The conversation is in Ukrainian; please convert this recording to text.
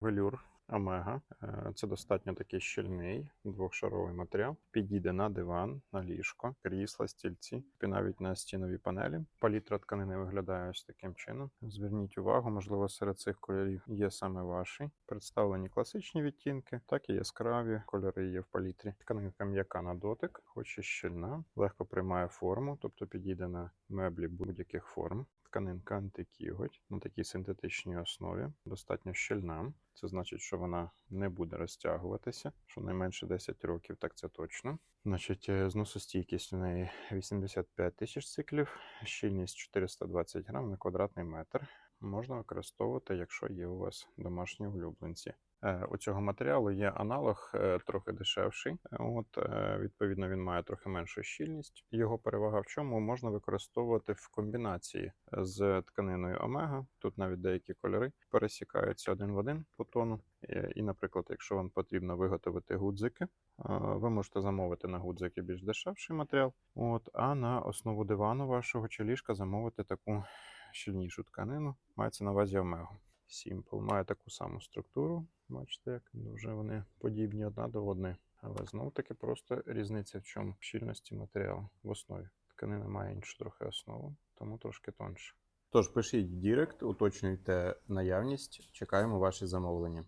Велюр Омега. Е, Це достатньо такий щільний двохшаровий матеріал. Підійде на диван, на ліжко, крісла, стільці, і навіть на стінові панелі. Палітра тканини виглядає ось таким чином. Зверніть увагу, можливо, серед цих кольорів є саме ваші. Представлені класичні відтінки, так і яскраві кольори є в палітрі. Тканинка м'яка на дотик, хоч і щільна, легко приймає форму, тобто підійде на меблі будь-яких форм. Тканинка антикіготь на такій синтетичній основі, достатньо щільна. Це значить, що вона не буде розтягуватися, що найменше 10 років, так це точно. Значить, е, зносостійкість у неї 85 тисяч циклів, щільність 420 грам на квадратний метр. Можна використовувати, якщо є у вас домашні улюбленці. Е, У цього матеріалу є аналог е, трохи дешевший. Е, От відповідно він має трохи меншу щільність. Його перевага в чому можна використовувати в комбінації з тканиною омега. Тут навіть деякі кольори пересікаються один в один по тону. І, наприклад, якщо вам потрібно виготовити гудзики, ви можете замовити на гудзики більш дешевший матеріал. От, а на основу дивану вашого чи ліжка замовити таку щільнішу тканину. Мається на увазі омегу. Simple має таку саму структуру. Бачите, як дуже вони подібні одна до одної. Але знову таки просто різниця в чому щільності матеріалу в основі. Тканина має іншу трохи основу, тому трошки тонше. Тож пишіть в Дірект, уточнюйте наявність, чекаємо ваші замовлення.